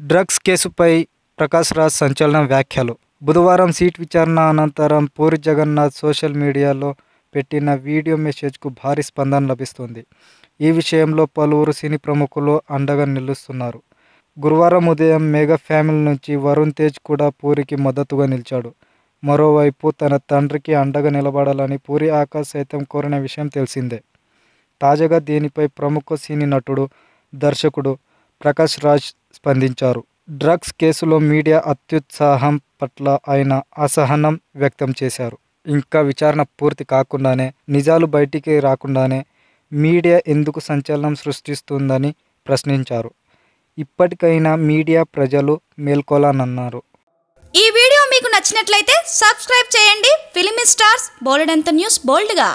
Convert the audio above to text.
Drugs కేసుపై ప్రకాష్ రాజ్ సంచలన వ్యాఖ్యలు. బుధవారం సీట్ విచారణ అనంతరం పూరి జగన్నాథ్ సోషల్ మీడియాలో పెట్టిన వీడియో మెసేజ్కు భారీ స్పందన లభిస్తుంది. ఈ విషయంలో పలువురు సినీ ప్రముఖులు అండగా నిలుస్తున్నారు. గురువారం ఉదయం మెగా ఫ్యామిలీ నుంచి వరుణ్ తేజ్ కూడా పూరికి మద్దతుగా నిలిచాడు. మరోవైపు తన తండ్రికి అండగా నిలబడాలని పూరి ఆకాశ్ సైతం కోరిన విషయం తెలిసిందే. తాజాగా దీనిపై ప్రముఖ సినీ నటుడు దర్శకుడు ప్రకాష్ రాజ్ స్పందించారు. డ్రగ్స్ కేసులో మీడియా అత్యుత్సాహం పట్ల ఆయన అసహనం వ్యక్తం చేశారు. ఇంకా విచారణ పూర్తి కాకుండానే నిజాలు బయటికి రాకుండానే మీడియా ఎందుకు సంచలనం సృష్టిస్తుందని ప్రశ్నించారు. ఇప్పటికైనా మీడియా ప్రజలు మేల్కొలానన్నారు. ఈ వీడియో మీకు నచ్చినట్లయితే సబ్స్క్రైబ్ చేయండి. ఫిలిమి స్టార్స్ బోలెడంత న్యూస్ బోల్డ్గా.